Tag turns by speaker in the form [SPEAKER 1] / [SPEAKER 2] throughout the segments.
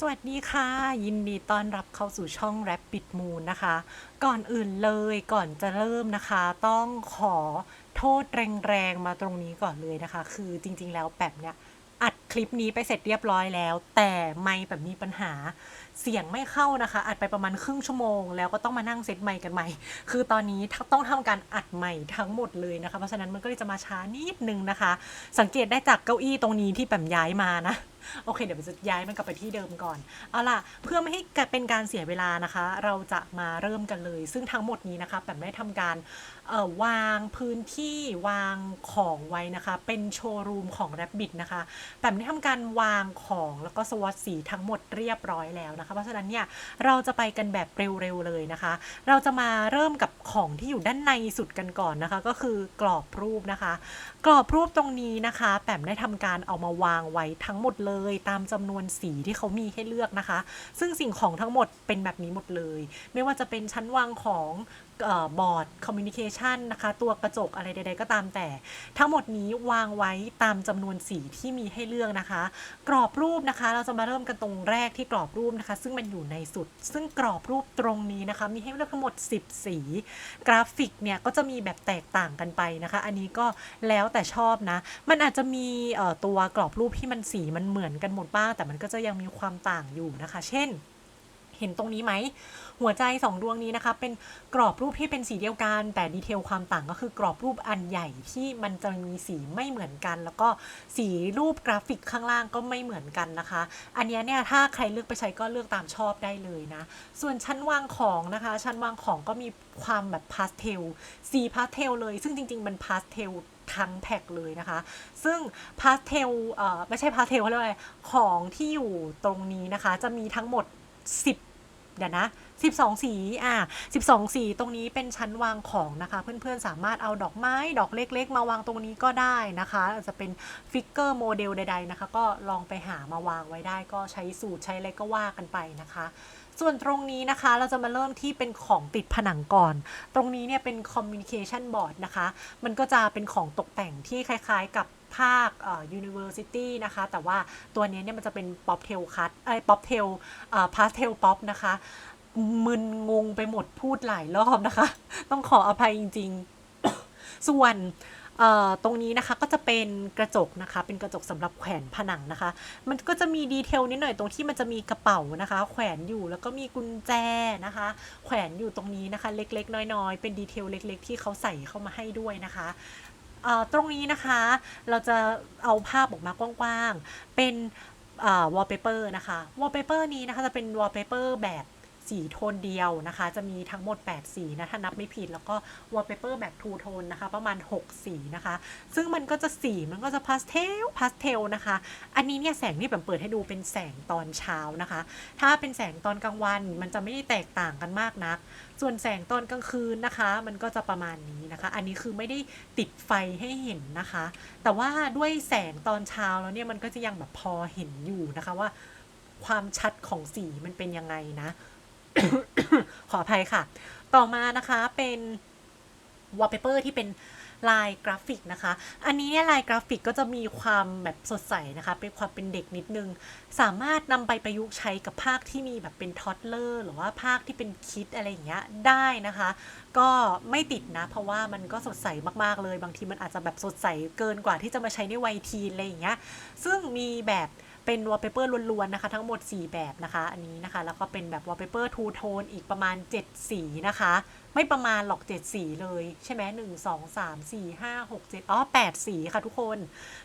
[SPEAKER 1] สวัสดีค่ะ ยินดีต้อนรับเข้าสู่ช่อง Rabbit Moon นะคะ ก่อนอื่นเลยก่อนจะเริ่มนะคะ ต้องขอโทษแรงๆมาตรงนี้ก่อนเลยนะคะ คือจริงๆแล้วแบบเนี้ยอัดคลิปนี้ไปเสร็จเรียบร้อยแล้ว แต่ไม่แบบมีปัญหาเสียงไม่เข้านะคะ อัดไปประมาณครึ่งชั่วโมง แล้วก็ต้องมานั่งเซตไมค์กันใหม่ คือตอนนี้ต้องทำการอัดใหม่ทั้งหมดเลยนะคะ เพราะฉะนั้นมันก็เลยจะมาช้านิดนึงนะคะ สังเกตได้จากเก้าอี้ตรงนี้ที่แบบย้ายมานะ โอเค เดี๋ยวจะย้ายมันกลับไปที่เดิมก่อน เอาล่ะ เพื่อไม่ให้เป็นการเสียเวลานะคะ เราจะมาเริ่มกันเลย ซึ่งทั้งหมดนี้นะคะแบบได้ทำการวางพื้นที่วางของไว้นะคะ เป็นโชว์รูมของ Rabbit นะคะแบบได้ทำการวางของแล้วก็สวอตสีทั้งหมดเรียบร้อยแล้วนะคะ เพราะฉะนั้นเนี่ยเราจะไปกันแบบเร็วๆเลยนะคะ เราจะมาเริ่มกับของที่อยู่ด้านในสุดกันก่อนนะคะ ก็คือกรอบรูปนะคะ กรอบรูปตรงนี้นะคะแปมได้ทำการเอามาวางไว้ทั้งหมดเลยตามจำนวนสีที่เขามีให้เลือกนะคะ ซึ่งสิ่งของทั้งหมดเป็นแบบนี้หมดเลย ไม่ว่าจะเป็นชั้นวางของบอร์ดคอมมิวนิเคชันนะคะ ตัวกระจกอะไรใด ๆ ก็ตามแต่ ทั้งหมดนี้วางไว้ตามจำนวนสีที่มีให้เลือกนะคะ กรอบรูปนะคะ เราจะมาเริ่มกันตรงแรกที่กรอบรูปนะคะ ซึ่งมันอยู่ในสุด ซึ่งกรอบรูปตรงนี้นะคะ มีให้เลือกทั้งหมด 10 สี กราฟิกเนี่ยก็จะมีแบบแตกต่างกันไปนะคะ อันนี้ก็แล้วแต่ชอบนะ มันอาจจะมีตัวกรอบรูปที่มันสีมันเหมือนกันหมดบ้างแต่มันก็จะยังมีความต่างอยู่นะคะ เช่น เห็นตรงนี้ไหม หัวใจสองดวงนี้นะคะ เป็นกรอบรูปที่เป็นสีเดียวกัน แต่ดีเทลความต่างก็คือกรอบรูปอันใหญ่ที่มันจะมีสีไม่เหมือนกัน แล้วก็สีรูปกราฟิกข้างล่างก็ไม่เหมือนกันนะคะ อันนี้เนี่ยถ้าใครเลือกไปใช้ก็เลือกตามชอบได้เลยนะ ส่วนชั้นวางของนะคะ ชั้นวางของก็มีความแบบพาสเทลสีพาสเทลเลย ซึ่งจริง ๆ มันพาสเทลทั้งแพ็คเลยนะคะ ซึ่งพาสเทลเอ่อไม่ใช่พาสเทลเขาเรียกว่าอะไรของที่อยู่ตรงนี้นะคะ จะมีทั้งหมด 10 เดี๋ยวนะ 12 สีอ่า12 สีตรงนี้เป็นชั้นวางของนะคะ เพื่อนๆสามารถเอาดอกไม้ดอกเล็ก ๆ มาวางตรงนี้ก็ได้นะคะอาจจะเป็นฟิกเกอร์โมเดลใด ๆนะคะ ก็ลองไปหามาวางไว้ได้ ก็ใช้สูตรใช้อะไรก็ว่ากันไปนะคะส่วนตรงนี้นะคะเราจะมาเริ่มที่เป็นของติดผนังก่อน ตรงนี้เนี่ยเป็น communication board นะคะ มันก็จะเป็นของตกแต่งที่คล้ายๆกับภาคเอ่อ university นะคะ แต่ว่าตัวนี้เนี่ยมันจะเป็น pop tail cut เอ้ย pop tail เอ่อ pastel pop นะคะ มึนงงไปหมดพูดหลายรอบนะคะ ต้องขออภัยจริง ๆ ส่วนตรงนี้นะคะก็จะเป็นกระจกนะคะ เป็นกระจกสำหรับแขวนผนังนะคะ มันก็จะมีดีเทลนิดหน่อยตรงที่มันจะมีกระเป๋านะคะ แขวนอยู่แล้วก็มีกุญแจนะคะ แขวนอยู่ตรงนี้นะคะ เล็กๆ น้อยๆ เป็นดีเทลเล็ก ๆ ที่เขาใส่เข้ามาให้ด้วยนะคะตรงนี้นะคะ เราจะเอาภาพออกมากว้างๆเป็นวอลเปเปอร์นะคะวอลเปเปอร์นี้นะคะจะเป็นวอลเปเปอร์แบบ สีโทนเดียวนะคะ จะมีทั้งหมด 8 สีนะถ้านับไม่ผิดแล้วก็วอลเปเปอร์แบบทูโทนนะคะ ประมาณ 6 สีนะคะ ซึ่งมันก็จะสีมันก็จะพาสเทลพาสเทลนะคะ อันนี้เนี่ยแสงที่แบบเปิดให้ดูเป็นแสงตอนเช้านะคะ ถ้าเป็นแสงตอนกลางวันมันจะไม่ได้แตกต่างกันมากนัก ส่วนแสงตอนกลางคืนนะคะ มันก็จะประมาณนี้นะคะ อันนี้คือไม่ได้ติดไฟให้เห็นนะคะ แต่ว่าด้วยแสงตอนเช้าแล้วเนี่ยมันก็จะยังแบบพอเห็นอยู่นะคะว่าความชัดของสีมันเป็นยังไงนะ ขออภัยค่ะ ต่อมานะคะเป็นวอลเปเปอร์ที่เป็นลายกราฟิกนะคะ อันนี้เนี่ยลายกราฟิกก็จะมีความแบบสดใสนะคะ เป็นความเป็นเด็กนิดนึง สามารถนำไปประยุกต์ใช้กับภาคที่มีแบบเป็นท็อตเลอร์หรือว่าภาคที่เป็นคิดอะไรอย่างเงี้ยได้นะคะ ก็ไม่ติดนะ เพราะว่ามันก็สดใสมากๆเลย บางทีมันอาจจะแบบสดใสเกินกว่าที่จะมาใช้ในวัยทีนอะไรอย่างเงี้ย ซึ่งมีแบบ เป็นวอลเปเปอร์ล้วนๆนะคะ ทั้งหมด 4 แบบนะคะ อันนี้นะคะ แล้วก็เป็นแบบวอลเปเปอร์ทูโทนอีกประมาณ 7 สีนะคะ ไม่ประมาณหรอก 7 สีเลย ใช่ไหมหนึ่งสองสามสี่ห้าหกเจ็ดอ๋อแปดสีค่ะทุกคน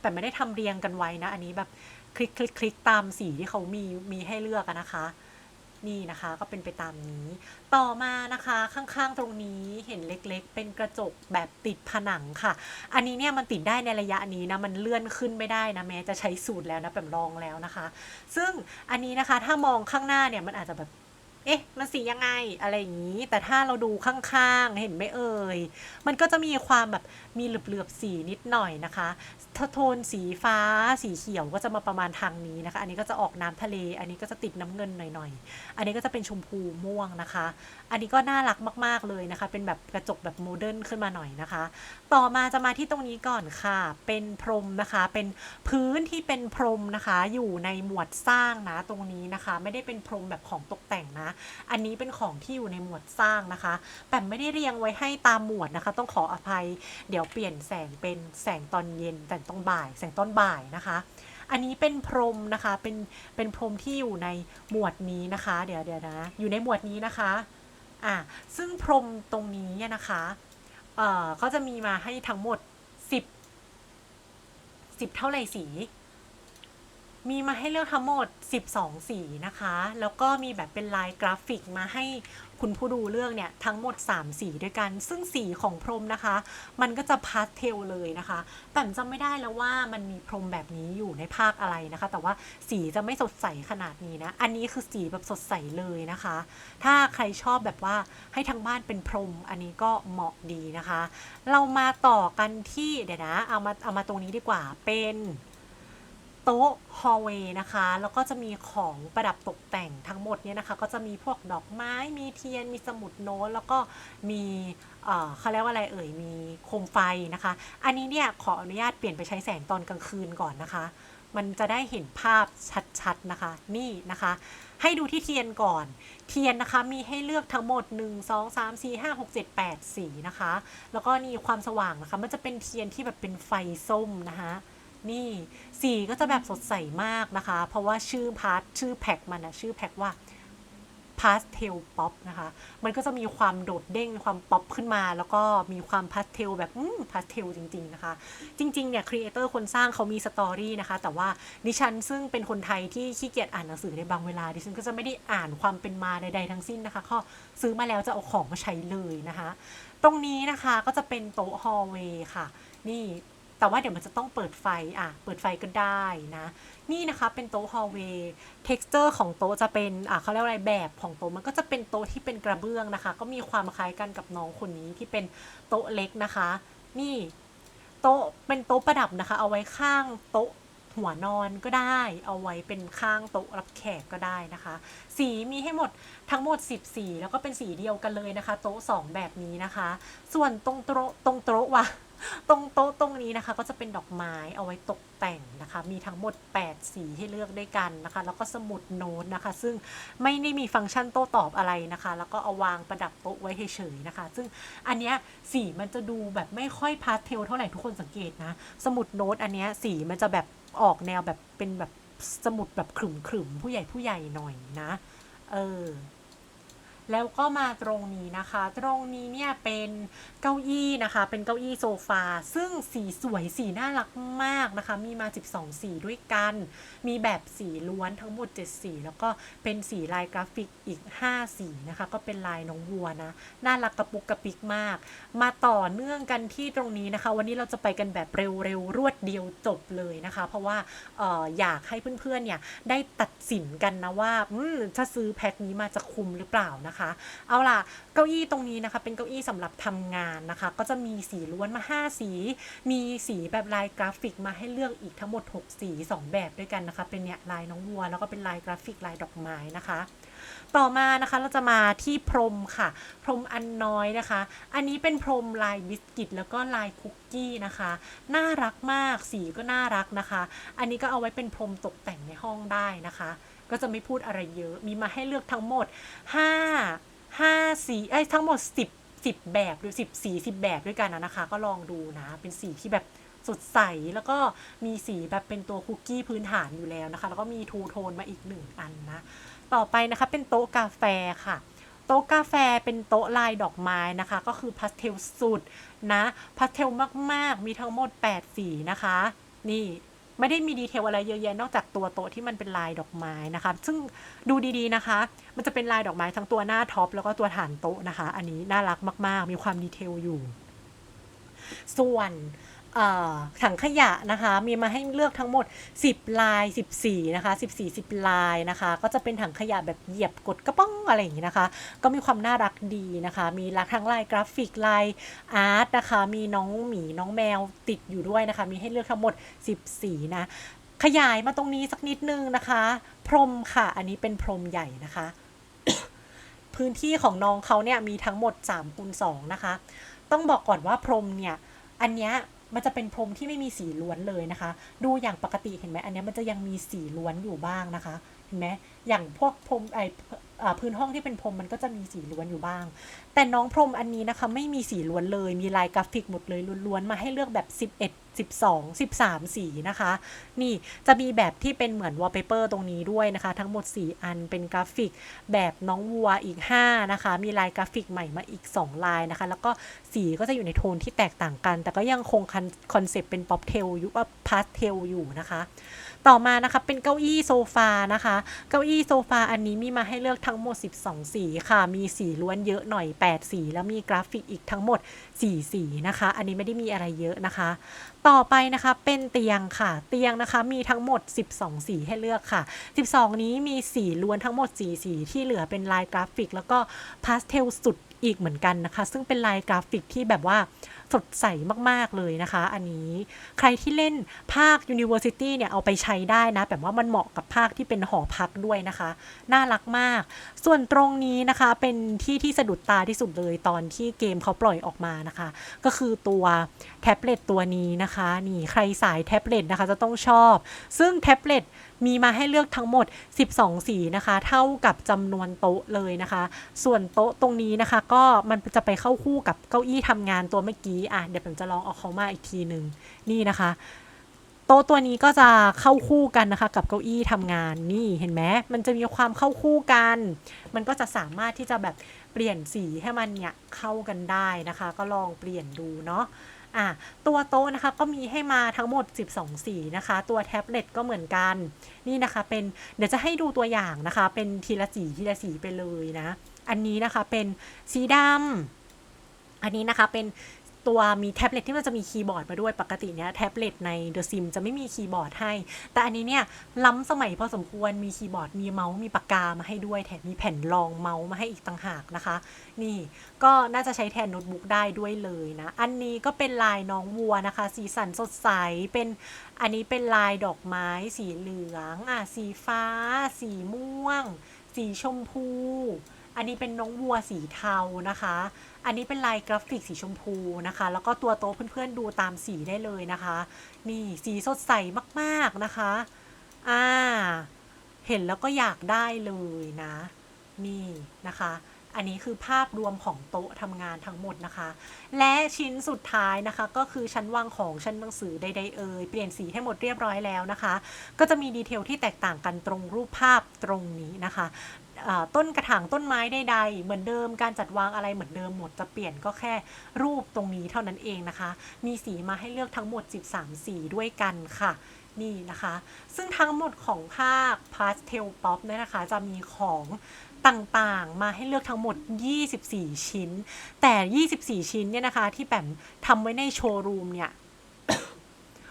[SPEAKER 1] แต่ไม่ได้ทำเรียงกันไว้นะ อันนี้แบบคลิกคลิกคลิกตามสีที่เขามีมีให้เลือกนะคะ นี่นะคะก็เป็นไปตามนี้ ต่อมานะคะข้างๆตรงนี้เห็นเล็กๆ เป็นกระจกแบบติดผนังค่ะ อันนี้เนี่ยมันติดได้ในระยะนี้นะมันเลื่อนขึ้นไม่ได้นะแม้จะใช้สูตรแล้วนะแบบลองแล้วนะคะ ซึ่งอันนี้นะคะถ้ามองข้างหน้าเนี่ยมันอาจจะแบบ เอ๊ะ มันสียังไงอะไรอย่างนี้ แต่ถ้าเราดูข้างๆ เห็นไหมเอ่ย มันก็จะมีความแบบมีเหลือบๆสีนิดหน่อยนะคะถ้าโทนสีฟ้าสีเขียวก็จะมาประมาณทางนี้นะคะ อันนี้ก็จะออกน้ำทะเล อันนี้ก็จะติดน้ำเงินหน่อยๆ อันนี้ก็จะเป็นชมพูม่วงนะคะ อันนี้ก็น่ารักมากๆเลยนะคะ เป็นแบบกระจกแบบโมเดิร์นขึ้นมาหน่อยนะคะ ต่อมาจะมาที่ตรงนี้ก่อนค่ะ เป็นพรมนะคะ เป็นพื้นที่เป็นพรมนะคะ อยู่ในหมวดสร้างนะตรงนี้นะคะ ไม่ได้เป็นพรมแบบของตกแต่งนะอันนี้เป็นของที่อยู่ในหมวดสร้างนะคะ แต่ไม่ได้เรียงไว้ให้ตามหมวดนะคะ ต้องขออภัย เดี๋ยวเปลี่ยนแสงเป็นแสงตอนเย็น แต่ตอนบ่าย แสงตอนบ่ายนะคะอันนี้เป็นพรมนะคะ เป็น เป็นพรมที่อยู่ในหมวดนี้นะคะ เดี๋ยวเดี๋ยวนะ อยู่ในหมวดนี้นะคะ อ่า ซึ่งพรมตรงนี้เนี่ยนะคะ เอ่อ ก็จะมีมาให้ทั้งหมดสิบสิบเท่าไหร่สี มีมาให้เลือกทั้งหมด 12 สีนะคะ แล้วก็มีแบบเป็นลายกราฟิกมาให้คุณผู้ดูเลือกเนี่ยทั้งหมด 3 สีด้วยกัน ซึ่งสีของพรมนะคะ มันก็จะพาสเทลเลยนะคะแต่จำไม่ได้แล้วว่ามันมีพรมแบบนี้อยู่ในภาคอะไรนะคะ แต่ว่าสีจะไม่สดใสขนาดนี้นะ อันนี้คือสีแบบสดใสเลยนะคะ ถ้าใครชอบแบบว่าให้ทางบ้านเป็นพรม อันนี้ก็เหมาะดีนะคะ เรามาต่อกันที่เดี๋ยวนะ เอามาเอามาตรงนี้ดีกว่าเป็น โต๊ะฮอลเวย์นะคะ แล้วก็จะมีของประดับตกแต่งทั้งหมดเนี่ยนะคะ ก็จะมีพวกดอกไม้ มีเทียน มีสมุดโน้ต แล้วก็มีเขาเรียกว่าอะไรเอ่ย มีโคมไฟนะคะ อันนี้เนี่ยขออนุญาตเปลี่ยนไปใช้แสงตอนกลางคืนก่อนนะคะ มันจะได้เห็นภาพชัดๆนะคะ นี่นะคะ ให้ดูที่เทียนก่อน เทียนนะคะมีให้เลือกทั้งหมด 1 2 3 4 5 6 7 8 สีนะคะ แล้วก็นี่ความสว่างนะคะ มันจะเป็นเทียนที่แบบเป็นไฟส้มนะคะ นี่สีก็จะแบบสดใสมากนะคะ เพราะว่าชื่อพาร์ทชื่อแพ็กมันนะชื่อแพ็กว่าพาสเทลป๊อปนะคะ มันก็จะมีความโดดเด้งความป๊อปขึ้นมา แล้วก็มีความพาสเทลแบบพาสเทลจริง ๆ นะคะ จริง ๆ เนี่ยครีเอเตอร์คนสร้างเขามีสตอรี่นะคะ แต่ว่าดิฉันซึ่งเป็นคนไทยที่ขี้เกียจอ่านหนังสือในบางเวลา ดิฉันก็จะไม่ได้อ่านความเป็นมาใด ๆ ทั้งสิ้นนะคะ ก็ซื้อมาแล้วจะเอาของมาใช้เลยนะคะ ตรงนี้นะคะก็จะเป็นโต๊ะฮอลเวย์ค่ะ นี่ แต่ว่าเดี๋ยวมันจะต้องเปิดไฟอะเปิดไฟก็ได้นะ นี่นะคะเป็นโต๊ะฮอลเวย์เท็กซ์เจอร์ของโต๊ะจะเป็นอะเขาเรียกว่าอะไรแบบของโต๊ะมันก็จะเป็นโต๊ะที่เป็นกระเบื้องนะคะ ก็มีความคล้ายกันกับน้องคนนี้ที่เป็นโต๊ะเล็กนะคะ นี่โต๊ะเป็นโต๊ะประดับนะคะ เอาไว้ข้างโต๊ะหัวนอนก็ได้ เอาไว้เป็นข้างโต๊ะรับแขกก็ได้นะคะ สีมีให้หมดทั้งหมด 10 สี แล้วก็เป็นสีเดียวกันเลยนะคะ โต๊ะ 2 แบบนี้นะคะ ส่วนตรงโต๊ะตรงโต๊ะว่ะ ตรงโต๊ะตรงนี้นะคะ ก็จะเป็นดอกไม้เอาไว้ตกแต่งนะคะ มีทั้งหมด 8 สีให้เลือกด้วยกันนะคะ แล้วก็สมุดโน้ตนะคะ ซึ่งไม่ได้มีฟังก์ชันโต้ตอบอะไรนะคะ แล้วก็เอาวางประดับโต๊ะไว้เฉยๆนะคะ ซึ่งอันเนี้ยสีมันจะดูแบบไม่ค่อยพาสเทลเท่าไหร่ทุกคนสังเกตนะ สมุดโน้ตอันเนี้ยสีมันจะแบบออกแนวแบบเป็นแบบสมุดแบบขรึมๆผู้ใหญ่ผู้ใหญ่หน่อยนะ เออ แล้วก็มาตรงนี้นะคะ ตรงนี้เนี่ยเป็นเก้าอี้นะคะ เป็นเก้าอี้โซฟา ซึ่งสีสวยสีน่ารักมากนะคะ มีมา 12 สีด้วยกัน มีแบบสีล้วนทั้งหมด 7 สี แล้วก็เป็นสีลายกราฟิกอีก 5 สีนะคะ ก็เป็นลายน้องวัวนะ น่ารักกระปุกกระปิกมาก มาต่อเนื่องกันที่ตรงนี้นะคะ วันนี้เราจะไปกันแบบเร็วๆ รวดเดียวจบเลยนะคะ เพราะว่าอออยากให้เพื่อนๆเนี่ยได้ตัดสินกันนะว่าอืมถ้าซื้อแพ็คนี้มาจะคุ้มหรือเปล่านะคะเอาล่ะเก้าอี้ตรงนี้นะคะ เป็นเก้าอี้สำหรับทำงานนะคะ ก็จะมีสีล้วนมา 5 สี มีสีแบบลายกราฟิกมาให้เลือกอีกทั้งหมด 6 สี 2 แบบด้วยกันนะคะ เป็นเนี่ยลายน้องวัว แล้วก็เป็นลายกราฟิกลายดอกไม้นะคะต่อมานะคะเราจะมาที่พรมค่ะ พรมอันน้อยนะคะ อันนี้เป็นพรมลายบิสกิตแล้วก็ลายคุกกี้นะคะ น่ารักมากสีก็น่ารักนะคะ อันนี้ก็เอาไว้เป็นพรมตกแต่งในห้องได้นะคะ ก็จะไม่พูดอะไรเยอะ มีมาให้เลือกทั้งหมด 5 5สีเอ้ยทั้งหมด 10 10 แบบหรือ10สี10 แบบด้วยกันนะนะคะ ก็ลองดูนะ เป็นสีที่แบบสดใส แล้วก็มีสีแบบเป็นตัวคุกกี้พื้นฐานอยู่แล้วนะคะ แล้วก็มีทูโทนมาอีกหนึ่งอันนะ ต่อไปนะคะเป็นโต๊ะกาแฟค่ะโต๊ะกาแฟเป็นโต๊ะลายดอกไม้นะคะ ก็คือพาสเทลสุดนะพาสเทลมาก ๆ มีทั้งหมด 8 สีนะคะ นี่ ไม่ได้มีดีเทลอะไรเยอะแยะนอกจากตัวโต๊ะที่มันเป็นลายดอกไม้นะคะ ซึ่งดูดีๆนะคะ มันจะเป็นลายดอกไม้ทั้งตัวหน้าท็อปแล้วก็ตัวฐานโต๊ะนะคะ อันนี้น่ารักมาก ๆ มีความดีเทลอยู่ ส่วน ถังขยะนะคะ มีมาให้เลือกทั้งหมด 10 ลาย 14 นะคะ 14 10 ลายนะคะ ก็จะเป็นถังขยะแบบเหยียบกดกระป้องอะไรอย่างนี้นะคะ ก็มีความน่ารักดีนะคะ มีลักทั้งลายกราฟิกลายอาร์ตนะคะ มีน้องหมีน้องแมวติดอยู่ด้วยนะคะ มีให้เลือกทั้งหมด10สีนะ ขยายมาตรงนี้สักนิดนึงนะคะ พรมค่ะ อันนี้เป็นพรมใหญ่นะคะพื้นที่ของน้องเขาเนี่ยมีทั้งหมด3คูณ2นะคะ ต้องบอกก่อนว่าพรมเนี่ย อันเนี้ย มันจะเป็นพรมที่ไม่มีสีล้วนเลยนะคะ ดูอย่างปกติเห็นไหมอันนี้มันจะยังมีสีล้วนอยู่บ้างนะคะเห็นไหมอย่างพวกพรมไอพื้นห้องที่เป็นพรมมันก็จะมีสีล้วนอยู่บ้าง แต่น้องพรมอันนี้นะคะไม่มีสีล้วนเลย มีลายกราฟิกหมดเลยล้วนๆมาให้เลือกแบบ 11 12 13 สีนะคะ นี่จะมีแบบที่เป็นเหมือนวอลเปเปอร์ตรงนี้ด้วยนะคะ ทั้งหมด 4 อันเป็นกราฟิกแบบน้องวัวอีก 5 นะคะ มีลายกราฟิกใหม่มาอีก 2 ลายนะคะ แล้วก็สีก็จะอยู่ในโทนที่แตกต่างกัน แต่ก็ยังคงคอนเซปต์เป็นป๊อปเทลยู่ว่าพาสเทลอยู่นะคะต่อมานะคะเป็นเก้าอี้โซฟานะคะ เก้าอี้โซฟาอันนี้มีมาให้เลือกทั้งหมด 12 สีค่ะ มีสีล้วนเยอะหน่อย 8 สี แล้วมีกราฟิกอีกทั้งหมด สี่สีนะคะ อันนี้ไม่ได้มีอะไรเยอะนะคะ ต่อไปนะคะเป็นเตียงค่ะ เตียงนะคะมีทั้งหมด 12 สีให้เลือกค่ะ 12 นี้มีสีล้วนทั้งหมด4สีที่เหลือเป็นลายกราฟิก แล้วก็พาสเทลสุดอีกเหมือนกันนะคะ ซึ่งเป็นลายกราฟิกที่แบบว่าสดใสมากๆเลยนะคะ อันนี้ใครที่เล่นภาค University เนี่ยเอาไปใช้ได้นะ แบบว่ามันเหมาะกับภาคที่เป็นหอพักด้วยนะคะ น่ารักมาก ส่วนตรงนี้นะคะเป็นที่ที่สะดุดตาที่สุดเลยตอนที่เกมเขาปล่อยออกมานะคะ ก็คือตัวแท็บเล็ตตัวนี้นะคะ นี่ใครสายแท็บเล็ตนะคะจะต้องชอบ ซึ่งแท็บเล็ตมีมาให้เลือกทั้งหมด 12 สีนะคะ เท่ากับจำนวนโต๊ะเลยนะคะ ส่วนโต๊ะตรงนี้นะคะ ก็มันจะไปเข้าคู่กับเก้าอี้ทำงานตัวเมื่อกี้อะเดี๋ยวผมจะลองเอาเขามาอีกทีหนึ่งนี่นะคะโต๊ะตัวนี้ก็จะเข้าคู่กันนะคะ กับเก้าอี้ทำงานนี่เห็นไหมมันจะมีความเข้าคู่กัน มันก็จะสามารถที่จะแบบเปลี่ยนสีให้มันเนี่ยเข้ากันได้นะคะ ก็ลองเปลี่ยนดูเนาะ อะตัวโต๊ะนะคะก็มีให้มาทั้งหมด 12 สีนะคะ ตัวแท็บเล็ตก็เหมือนกัน นี่นะคะเป็นเดี๋ยวจะให้ดูตัวอย่างนะคะ เป็นทีละสีทีละสีไปเลยนะ อันนี้นะคะเป็นสีดำอันนี้นะคะเป็น ตัวมีแท็บเล็ตที่มันจะมีคีย์บอร์ดมาด้วยปกติเนี้ยแท็บเล็ตใน The Sim จะไม่มีคีย์บอร์ดให้ แต่อันนี้เนี่ยล้ำสมัยพอสมควรมีคีย์บอร์ดมีเมาส์มีปากกามาให้ด้วยแถมมีแผ่นรองเมาส์มาให้อีกต่างหากนะคะ นี่ก็น่าจะใช้แทนโน้ตบุ๊กได้ด้วยเลยนะ อันนี้ก็เป็นลายน้องวัวนะคะ สีสันสดใสเป็นอันนี้เป็นลายดอกไม้ สีเหลืองอะสีฟ้า สีม่วง สีชมพู อันนี้เป็นน้องวัวสีเทานะคะ อันนี้เป็นลายกราฟิกสีชมพูนะคะ แล้วก็ตัวโต๊ะเพื่อนๆดูตามสีได้เลยนะคะ นี่สีสดใสมากๆนะคะ อ่า เห็นแล้วก็อยากได้เลยนะ นี่นะคะ อันนี้คือภาพรวมของโต๊ะทำงานทั้งหมดนะคะ และชิ้นสุดท้ายนะคะ ก็คือชั้นวางของชั้นหนังสือใดๆเอ่ยเปลี่ยนสีให้หมดเรียบร้อยแล้วนะคะ ก็จะมีดีเทลที่แตกต่างกันตรงรูปภาพตรงนี้นะคะต้นกระถางต้นไม้ใดๆเหมือนเดิมการจัดวางอะไรเหมือนเดิมหมดจะเปลี่ยนก็แค่รูปตรงนี้เท่านั้นเองนะคะ มีสีมาให้เลือกทั้งหมด 13 สีด้วยกันค่ะนี่นะคะ ซึ่งทั้งหมดของภาค Pastel Pop เนี่ยนะคะ จะมีของ ต่างๆ มาให้เลือกทั้งหมด 24 ชิ้น แต่ 24 ชิ้นเนี่ยนะคะ ที่แปมทำไว้ในโชว์รูมเนี่ย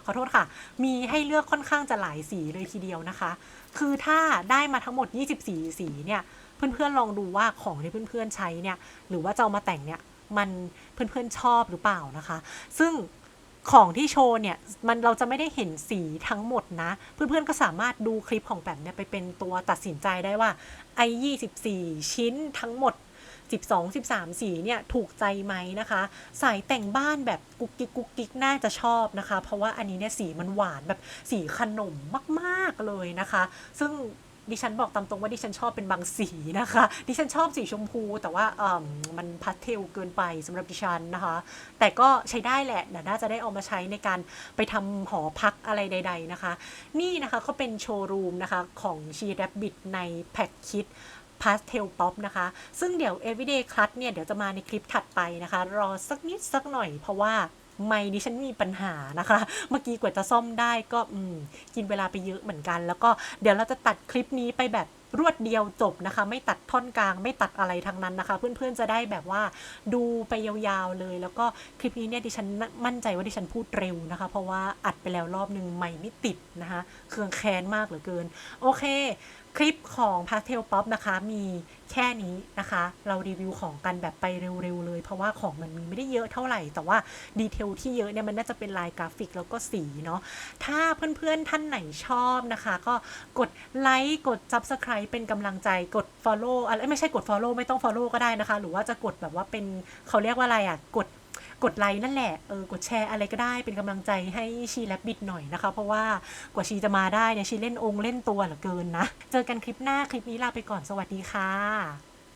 [SPEAKER 1] ขอโทษค่ะ มีให้เลือกค่อนข้างจะหลายสีเลยทีเดียวนะคะ คือถ้าได้มาทั้งหมด 24 สีเนี่ย เพื่อนๆลองดูว่าของที่เพื่อนๆใช้เนี่ย หรือว่าจะเอามาแต่งเนี่ย มันเพื่อนๆชอบหรือเปล่านะคะ ซึ่ง ของที่โชว์เนี่ยมันเราจะไม่ได้เห็นสีทั้งหมดนะ เพื่อนๆก็สามารถดูคลิปของแปมเนี่ยไปเป็นตัวตัดสินใจได้ว่าไอ้24ชิ้นทั้งหมด 12 13 สีเนี่ยถูกใจไหมนะคะ สายแต่งบ้านแบบกุ๊กกิ๊กกุ๊กกิ๊กน่าจะชอบนะคะ เพราะว่าอันนี้เนี่ยสีมันหวานแบบสีขนมมาก ๆเลยนะคะ ซึ่ง ดิฉันบอกตามตรงว่าดิฉันชอบเป็นบางสีนะคะ ดิฉันชอบสีชมพูแต่ว่าเอ่มมันพาสเทลเกินไปสำหรับดิฉันนะคะ แต่ก็ใช้ได้แหละเดี๋ยวน่าจะได้เอามาใช้ในการไปทำหอพักอะไรใด ๆนะคะ นี่นะคะก็เป็นโชว์รูมนะคะของชีแรบบิทในแพ็กคิด Pastel Pop นะคะ ซึ่งเดี๋ยว Everyday Cut เนี่ย เดี๋ยวจะมาในคลิปถัดไปนะคะ รอสักนิดสักหน่อยเพราะว่า ไม่ดิฉันมีปัญหานะคะ เมื่อกี้กว่าจะซ่อมได้ก็อืมกินเวลาไปเยอะเหมือนกัน แล้วก็เดี๋ยวเราจะตัดคลิปนี้ไปแบบรวดเดียวจบนะคะ ไม่ตัดท่อนกลาง ไม่ตัดอะไรทั้งนั้นนะคะ เพื่อนๆจะได้แบบว่าดูไปยาวๆเลย แล้วก็คลิปนี้เนี่ยดิฉันมั่นใจว่าดิฉันพูดเร็วนะคะ เพราะว่าอัดไปแล้วรอบนึงไม่ไม่ติดนะคะ เครื่องแค้นมากเหลือเกิน โอเค คลิปของ Pastel Pop นะคะ มีแค่นี้นะคะ เรารีวิวของกันแบบไปเร็วๆเลย เพราะว่าของมันมีไม่ได้เยอะเท่าไหร่ แต่ว่าดีเทลที่เยอะเนี่ยมันน่าจะเป็นลายกราฟิกแล้วก็สีเนาะถ้าเพื่อนๆท่านไหนชอบนะคะ ก็กดไลค์กด Subscribe เป็นกำลังใจกด Follow อะไรไม่ใช่กด Follow ไม่ต้อง Follow ก็ได้นะคะ หรือว่าจะกดแบบว่าเป็นเขาเรียกว่าอะไรอะกด กดไลค์นั่นแหละเออกดแชร์อะไรก็ได้เป็นกำลังใจให้ชีและบิดหน่อยนะคะ เพราะว่ากว่าชีจะมาได้เนี่ยชีเล่นองค์เล่นตัวเหลือเกินนะ เจอกันคลิปหน้าคลิปนี้ลาไปก่อนสวัสดีค่ะ